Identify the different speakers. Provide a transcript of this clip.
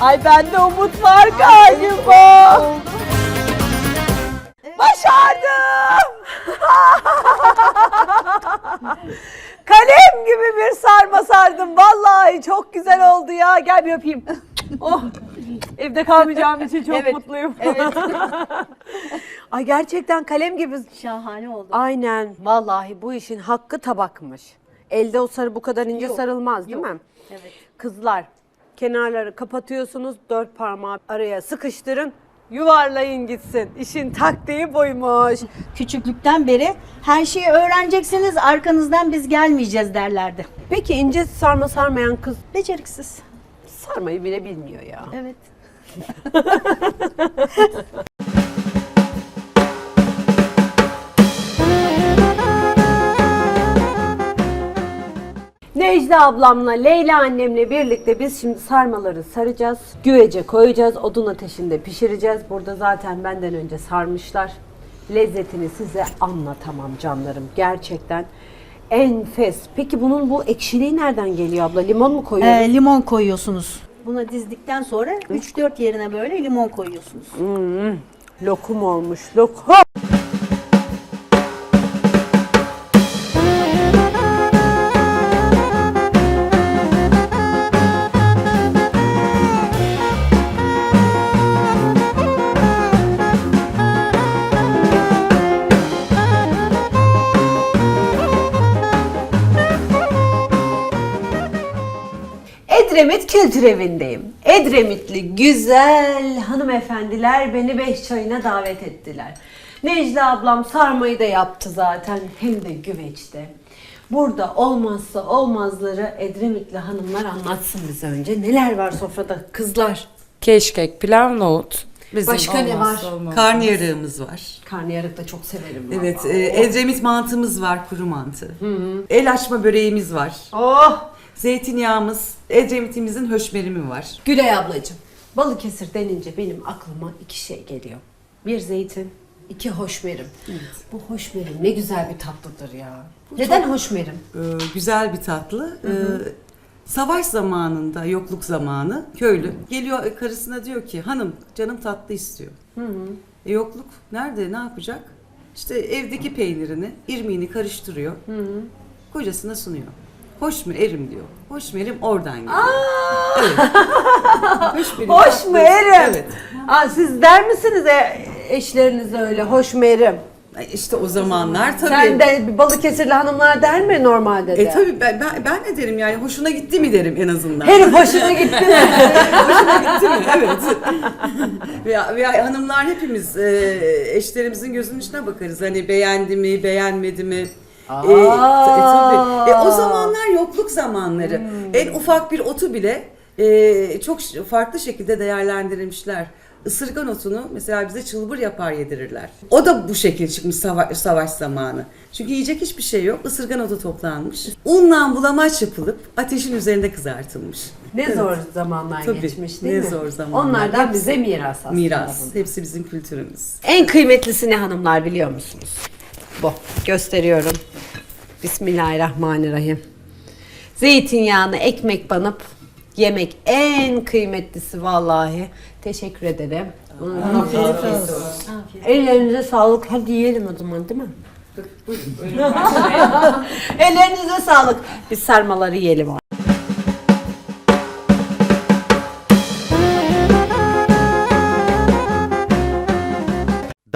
Speaker 1: Ay bende umut var galiba. Başardım. Kalem gibi bir sarma sardım. Vallahi çok güzel oldu ya. Gel bir öpeyim. Oh. Evde kalmayacağım için çok
Speaker 2: Evet,
Speaker 1: mutluyum.
Speaker 2: evet.
Speaker 1: Ay gerçekten kalem gibi.
Speaker 2: Şahane oldu.
Speaker 1: Aynen. Vallahi bu işin hakkı tabakmış. Elde o sarı bu kadar ince
Speaker 2: Yok,
Speaker 1: sarılmaz değil
Speaker 2: yok.
Speaker 1: mi?
Speaker 2: Evet.
Speaker 1: Kızlar kenarları kapatıyorsunuz. Dört parmağı araya sıkıştırın. Yuvarlayın gitsin. İşin taktiği buymuş.
Speaker 2: Küçüklükten beri her şeyi öğreneceksiniz arkanızdan biz gelmeyeceğiz derlerdi.
Speaker 1: Peki ince sarma sarmayan kız
Speaker 2: Beceriksiz.
Speaker 1: sarmayı bile bilmiyor ya.
Speaker 2: Evet.
Speaker 1: Necla ablamla Leyla annemle birlikte biz şimdi sarmaları saracağız. Güvece koyacağız. Odun ateşinde pişireceğiz. Burada zaten benden önce sarmışlar. Lezzetini size anlatamam canlarım. Gerçekten enfes. Peki bunun bu ekşiliği nereden geliyor abla? Limon mu koyuyoruz?
Speaker 2: Ee, limon koyuyorsunuz. Buna dizdikten sonra 3-4 yerine böyle limon koyuyorsunuz.
Speaker 1: Lokum olmuş. Lokum. Edremit Kültür Evi'ndeyim. Edremitli güzel hanımefendiler beni beş çayına davet ettiler. Necla ablam sarmayı da yaptı zaten hem de güveçte. Burada olmazsa olmazları Edremitli hanımlar anlatsın bize önce. Neler var sofrada kızlar?
Speaker 3: Keşkek, pilav, nohut. Bizim
Speaker 1: Başka ne var?
Speaker 3: olmaz.
Speaker 4: Karnıyarığımız var.
Speaker 1: Karnıyarık da çok severim.
Speaker 4: Evet, e, Edremit mantımız var, kuru mantı. El açma böreğimiz var.
Speaker 1: Oh!
Speaker 4: Zeytinyağımız, Edremit'imizin höşmerimi var.
Speaker 1: Gülay ablacığım, Balıkesir denince benim aklıma iki şey geliyor. Bir zeytin, iki hoşmerim. Bu hoşmerim ne güzel bir tatlıdır ya. Neden hoşmerim?
Speaker 4: Ee, güzel bir tatlı. Ee, savaş zamanında, yokluk zamanı köylü geliyor e, karısına diyor ki hanım canım tatlı istiyor. E, yokluk nerede, ne yapacak? İşte evdeki peynirini, irmiğini karıştırıyor. Kocasına sunuyor. Hoş mu erim diyor. Hoş mu erim oradan geliyor. Evet. Hoş, benim
Speaker 1: Hoş
Speaker 4: tatlı-
Speaker 1: mu erim?
Speaker 4: Evet.
Speaker 1: Aa, siz der misiniz e, eşlerinize öyle hoş mu erim?
Speaker 4: Ay, İşte o zamanlar tabii.
Speaker 1: Sen de Balıkesirli hanımlar der mi normalde de?
Speaker 4: E tabii ben, ben, ben de derim yani hoşuna gitti mi derim en azından.
Speaker 1: Herif hoşuna gitti mi?
Speaker 4: hoşuna gitti mi? Evet. veya, veya hanımlar hepimiz e, eşlerimizin gözünün içine bakarız. Hani beğendi mi, beğenmedi mi? E, e, tabii. E, o zamanlar yokluk zamanları. En ufak bir otu bile e, çok farklı şekilde değerlendirilmişler. Isırgan otunu mesela bize çılbır yapar yedirirler. O da bu şekil çıkmış savaş, savaş zamanı. Çünkü yiyecek hiçbir şey yok. Isırgan otu toplanmış. Unla bulamaç yapılıp ateşin üzerinde kızartılmış.
Speaker 1: ne zor zamanlar
Speaker 4: Tabii,
Speaker 1: geçmiş değil
Speaker 4: ne
Speaker 1: mi?
Speaker 4: zor zamanlar.
Speaker 1: Onlardan
Speaker 4: Hepsi-
Speaker 1: bize miras aslında.
Speaker 4: Miras.
Speaker 1: bunlar.
Speaker 4: Hepsi bizim kültürümüz.
Speaker 1: En kıymetlisi ne hanımlar biliyor musunuz? Bu. Gösteriyorum. Bismillahirrahmanirrahim. Zeytinyağını ekmek banıp yemek en kıymetlisi vallahi. Teşekkür ederim.
Speaker 2: Afiyet olsun.
Speaker 1: Ellerinize sağlık. Hadi yiyelim o zaman değil mi? Ellerinize sağlık. Biz sarmaları yiyelim.